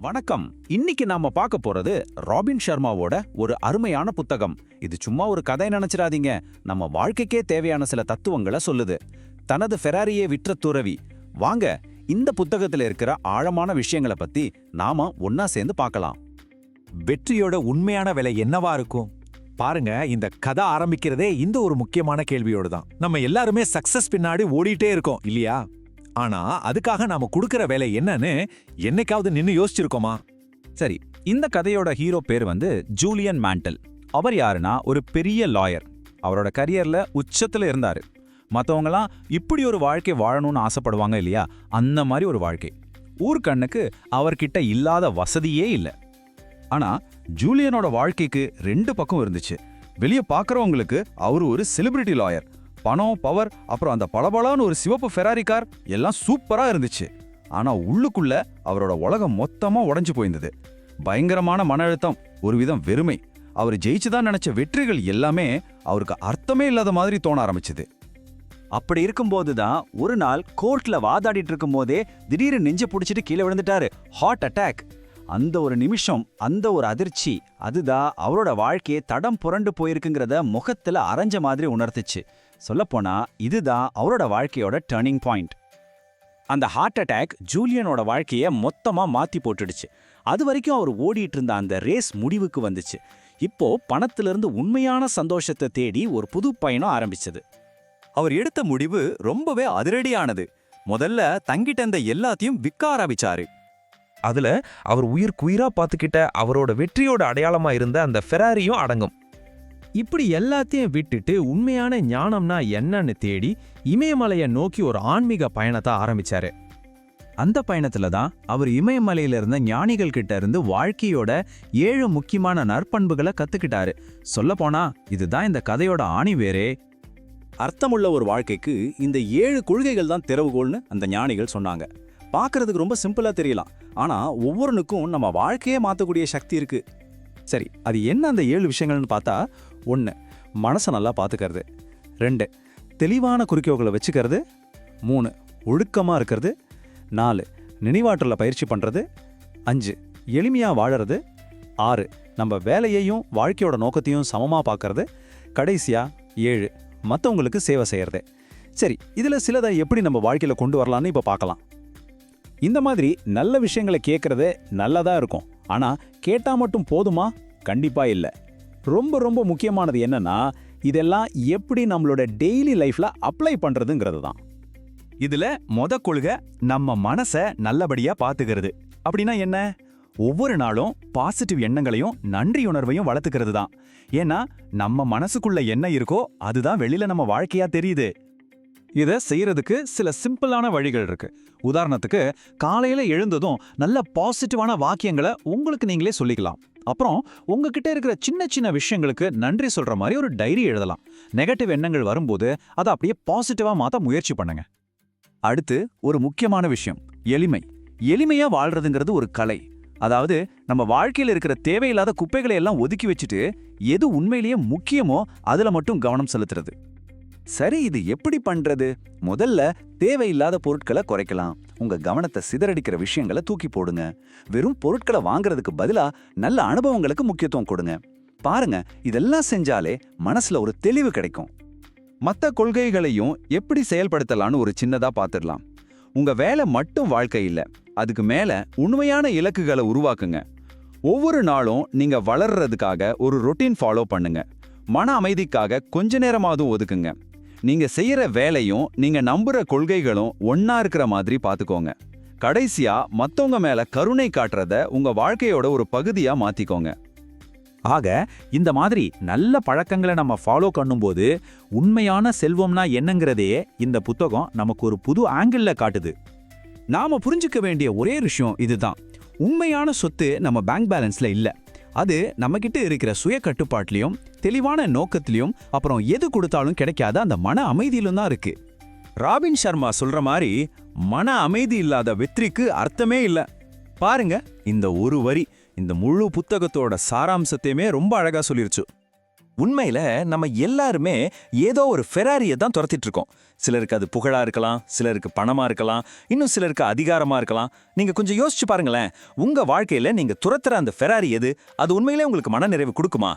வணக்கம். இன்னைக்கு நாம பார்க்க போறது ராபின் சர்மாவோட ஒரு அருமையான புத்தகம். இது சும்மா ஒரு கதை நினைச்சிடாதீங்க. நம்ம வாழ்க்கைக்கே தேவையான சில தத்துவங்களை சொல்லுது. தனது ஃபெராரியை விற்ற துறவி. வாங்க இந்த புத்தகத்துல இருக்கிற ஆழமான விஷயங்களை பத்தி நாம ஒன்னா சேர்ந்து பார்க்கலாம். வெற்றியோட உண்மையான விலை என்னவா இருக்கும்? பாருங்க இந்த கதை ஆரம்பிக்கிறதே இந்த ஒரு முக்கியமான கேள்வியோடு தான். நம்ம எல்லாருமே சக்சஸ் பின்னாடி ஓடிட்டே இருக்கோம் இல்லையா? ஆனா அதுக்காக நாம கொடுக்கற வேலை என்னன்னு என்னைக்காவது நின்னு யோசிச்சிருக்கோமா? சரி இந்த கதையோட ஹீரோ பேர் வந்து ஜூலியன் மேண்டல். அவர் யாருன்னா ஒரு பெரிய லாயர். அவரோட கரியர்ல உச்சத்துல இருந்தாரு. மற்றவங்களாம் இப்படி ஒரு வாழ்க்கை வாழணும்னு ஆசைப்படுவாங்க இல்லையா? அந்த மாதிரி ஒரு வாழ்க்கை. ஊர்கண்ணுக்கு அவர்கிட்ட இல்லாத வசதியே இல்லை. ஆனா ஜூலியனோட வாழ்க்கைக்கு ரெண்டு பக்கம் இருந்துச்சு. வெளியே பார்க்குறவங்களுக்கு அவர் ஒரு செலிபிரிட்டி லாயர் பணம் பவர் அப்புறம் அந்த பளபளன்னு ஒரு சிவப்பு ஃபெராரி கார் எல்லாம் சூப்பரா இருந்துச்சு. ஆனா உள்ளுக்குள்ள அவரோட உலகம் மொத்தமா உடஞ்சு போயிருந்தது. பயங்கரமான மன அழுத்தம் ஒரு விதம் வெறுமை. அவர் ஜெயிச்சுதான் நினைச்ச வெற்றிகள் எல்லாமே அவருக்கு அர்த்தமே இல்லாத மாதிரி தோண ஆரம்பிச்சது. அப்படி இருக்கும்போது தான் ஒரு நாள் கோர்ட்ல வாதாடிட்டு இருக்கும்போதே திடீர்னு நெஞ்ச பிடிச்சிட்டு கீழே விழுந்துட்டாரு. ஹார்ட் அட்டாக் அந்த ஒரு நிமிஷம் அந்த ஒரு அதிர்ச்சி அதுதான் அவரோட வாழ்க்கையை தடம் புரண்டு போயிருக்குங்கிறத முகத்துல அரைஞ்ச மாதிரி உணர்த்துச்சு. சொல்லப்போனா இதுதான் அவரோட வாழ்க்கையோட டர்னிங் பாயிண்ட் அந்த ஹார்ட் அட்டாக் ஜூலியனோட வாழ்க்கையை மொத்தமாக மாற்றி போட்டுடுச்சு. அது வரைக்கும் அவர் ஓடிட்டு இருந்த அந்த ரேஸ் முடிவுக்கு வந்துச்சு. இப்போ பணத்திலிருந்து உண்மையான சந்தோஷத்தை தேடி ஒரு புது பயணம் ஆரம்பிச்சது. அவர் எடுத்த முடிவு ரொம்பவே அதிரடியானது. முதல்ல தங்கிட்ட இருந்த எல்லாத்தையும் விற்க ஆரம்பிச்சாரு. அதுல அவர் உயிர் குயிரா பார்த்துக்கிட்ட அவரோட வெற்றியோட அடையாளமா இருந்த அந்த ஃபெராரியும் அடங்கும். இப்படி எல்லாத்தையும் விட்டுட்டு உண்மையான ஞானம்னா என்னன்னு தேடி இமயமலையை நோக்கி ஒரு ஆன்மீக பயணத்தை ஆரம்பிச்சாரு. அந்த பயணத்துல தான் அவர் இமயமலையில இருந்த ஞானிகள் கிட்ட இருந்து வாழ்க்கையோட ஏழு முக்கியமான நற்பண்புகளை கத்துக்கிட்டாரு. சொல்லப்போனா இதுதான் இந்த கதையோட ஆணிவேரே அர்த்தமுள்ள ஒரு வாழ்க்கைக்கு இந்த ஏழு கொள்கைகள் தான் திறவுகோள்னு அந்த ஞானிகள் சொன்னாங்க. பார்க்கறதுக்கு ரொம்ப சிம்பிளா தெரியலாம். ஆனா ஒவ்வொருனுக்கும் நம்ம வாழ்க்கையே மாற்றக்கூடிய சக்தி இருக்குது சரி அது என்ன அந்த ஏழு விஷயங்கள்னு பார்த்தா ஒன்று மனசை நல்லா பார்த்துக்கிறது ரெண்டு தெளிவான குறிக்கோள்களை வச்சுக்கிறது மூணு ஒழுக்கமாக இருக்கிறது நாலு நினைவாற்றலில் பயிற்சி பண்ணுறது அஞ்சு எளிமையாக வாழறது ஆறு நம்ம வேலையையும் வாழ்க்கையோட நோக்கத்தையும் சமமாக பார்க்கறது கடைசியாக ஏழு மற்றவங்களுக்கு சேவை செய்கிறது சரி இதில் சிலதை எப்படி நம்ம வாழ்க்கையில் கொண்டு வரலான்னு இப்போ பார்க்கலாம். இந்த மாதிரி நல்ல விஷயங்களை கேட்குறது நல்லதாக இருக்கும். ஆனா கேட்டா மட்டும் போதுமா? கண்டிப்பா இல்லை. ரொம்ப ரொம்ப முக்கியமானது என்னன்னா இதெல்லாம் எப்படி நம்மளோட டெய்லி லைஃப்ல அப்ளை பண்றதுங்கிறது தான் இதுல மொத கொள்கை நம்ம மனசை நல்லபடியா பாத்துக்கிறது. அப்படின்னா என்ன? ஒவ்வொரு நாளும் பாசிட்டிவ் எண்ணங்களையும் நன்றியுணர்வையும் வளர்த்துக்கிறது தான் ஏன்னா நம்ம மனசுக்குள்ள என்ன இருக்கோ அதுதான் வெளியில நம்ம வாழ்க்கையா தெரியுது. இதை செய்யறதுக்கு சில சிம்பிளான வழிகள் இருக்கு. உதாரணத்துக்கு காலையில எழுந்ததும் நல்ல பாசிட்டிவான வாக்கியங்களை உங்களுக்கு நீங்களே சொல்லிக்கலாம். அப்புறம் உங்ககிட்ட இருக்கிற சின்ன சின்ன விஷயங்களுக்கு நன்றி சொல்ற மாதிரி ஒரு டைரி எழுதலாம். நெகட்டிவ் எண்ணங்கள் வரும்போது அதை அப்படியே பாசிட்டிவா மாத்த முயற்சி பண்ணுங்க. அடுத்து ஒரு முக்கியமான விஷயம் எளிமை. எளிமையா வாழ்றதுங்கிறது ஒரு கலை. அதாவது நம்ம வாழ்க்கையில இருக்கிற தேவையில்லாத குப்பைகளை எல்லாம் ஒதுக்கி வச்சுட்டு எது உண்மையிலேயே முக்கியமோ அதுல மட்டும் கவனம் செலுத்துறது. சரி இது எப்படி பண்றது? முதல்ல தேவையில்லாத பொருட்களை குறைக்கலாம். உங்க கவனத்தை சிதறடிக்கிற விஷயங்களை தூக்கி போடுங்க. வெறும் பொருட்களை வாங்குறதுக்கு பதிலா நல்ல அனுபவங்களுக்கு முக்கியத்துவம் கொடுங்க. பாருங்க இதெல்லாம் செஞ்சாலே மனசுல ஒரு தெளிவு கிடைக்கும். மற்ற கொள்கைகளையும் எப்படி செயல்படுத்தலாம்னு ஒரு சின்னதா பார்த்துடலாம் உங்க வேலை மட்டும் வாழ்க்கை இல்லை அதுக்கு மேல உண்மையான இலக்குகளை உருவாக்குங்க. ஒவ்வொரு நாளும் நீங்க வளர்றதுக்காக ஒரு ரொட்டீன் ஃபாலோ பண்ணுங்க. மன அமைதிக்காக கொஞ்ச நேரமாவது ஒதுக்குங்க. நீங்க செய்யற வேலையும் நீங்க நம்புற கொள்கைகளும் ஒன்னா இருக்கிற மாதிரி பாத்துக்கோங்க. கடைசியா மத்தவங்க மேல கருணை காட்டுறத உங்க வாழ்க்கையோட ஒரு பகுதியா மாத்திக்கோங்க. ஆக இந்த மாதிரி நல்ல பழக்கங்களை நம்ம ஃபாலோ பண்ணும்போது உண்மையான செல்வம்னா என்னங்கிறதே இந்த புத்தகம் நமக்கு ஒரு புது ஆங்கிளில் காட்டுது. நாம புரிஞ்சுக்க வேண்டிய ஒரே விஷயம் இதுதான். உண்மையான சொத்து நம்ம பேங்க் பேலன்ஸ்ல இல்லை. அது நம்மகிட்ட இருக்கிற சுய கட்டுப்பாட்டிலையும் தெளிவான நோக்கத்திலையும் அப்புறம் எது கொடுத்தாலும் கிடைக்காத அந்த மன அமைதியிலும் தான் இருக்கு. ராபின் சர்மா சொல்ற மாதிரி மன அமைதி இல்லாத வெற்றிக்கு அர்த்தமே இல்லை. பாருங்க இந்த ஒரு வரி இந்த முழு புத்தகத்தோட சாராம்சத்தையுமே ரொம்ப அழகா சொல்லிருச்சு. உண்மையில நம்ம எல்லாருமே ஏதோ ஒரு ஃபெராரியை தான் துரத்திட்டு இருக்கோம் சிலருக்கு அது புகழா இருக்கலாம் சிலருக்கு பணமா இருக்கலாம் இன்னும் சிலருக்கு அதிகாரமா இருக்கலாம். நீங்க கொஞ்சம் யோசிச்சு பாருங்களேன் உங்க வாழ்க்கையில நீங்க துரத்துற அந்த ஃபெராரி எது? அது உண்மையிலே உங்களுக்கு மனநிறைவு கொடுக்குமா?